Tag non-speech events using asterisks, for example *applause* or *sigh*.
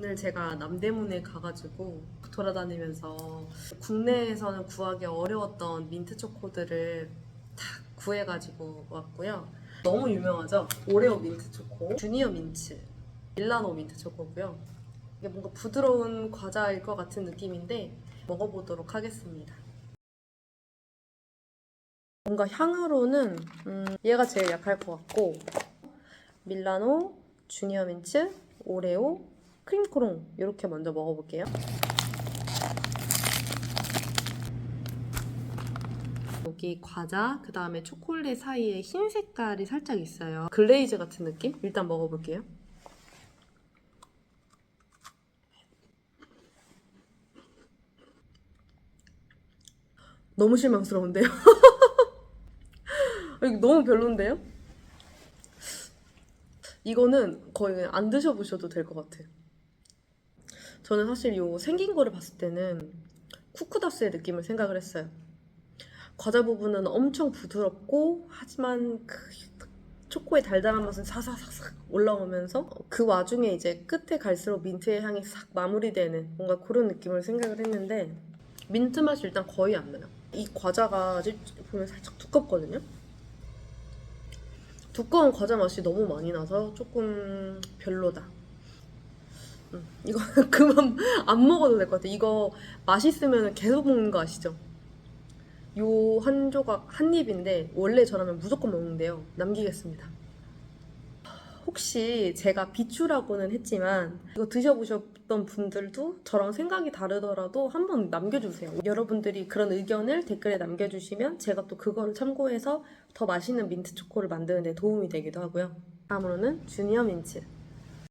오늘 제가 남대문에 가가지고 돌아다니면서 국내에서는 구하기 어려웠던 민트 초코들을 다 구해가지고 왔고요. 너무 유명하죠? 오레오 민트 초코, 주니어 민츠, 밀라노 민트 초코고요. 이게 뭔가 부드러운 과자일 것 같은 느낌인데 먹어보도록 하겠습니다. 뭔가 향으로는 음, 얘가 제일 약할 것 같고 밀라노, 주니어 민츠, 오레오, 크림코롱 이렇게 먼저 먹어볼게요. 여기 과자, 그 다음에 초콜릿 사이에 흰 색깔이 살짝 있어요. 글레이즈 같은 느낌? 일단 먹어볼게요. 너무 실망스러운데요? *laughs* 이거 너무 별론데요? 이거는 거의 안 드셔보셔도 될 것 같아요. 저는 사실 요 생긴 거를 봤을 때는 쿠쿠다스의 느낌을 생각을 했어요. 과자 부분은 엄청 부드럽고 하지만 그 초코의 달달한 맛은 사사삭삭 올라오면서 그 와중에 이제 끝에 갈수록 민트의 향이 싹 마무리되는 뭔가 그런 느낌을 생각을 했는데 민트 맛이 일단 거의 안 나요. 이 과자가 지- 보면 살짝 두껍거든요. 두꺼운 과자 맛이 너무 많이 나서 조금 별로다. 음, 이거 *laughs* 그만 안 먹어도 될 것 같아. 이거 맛있으면 계속 먹는 거 아시죠? 요 한 조각 한 입인데 원래 저라면 무조건 먹는데요. 남기겠습니다. 혹시 제가 비추라고는 했지만 이거 드셔보셨던 분들도 저랑 생각이 다르더라도 한번 남겨주세요. 여러분들이 그런 의견을 댓글에 남겨주시면 제가 또 그거를 참고해서 더 맛있는 민트 초코를 만드는 데 도움이 되기도 하고요. 다음으로는 주니어 민츠.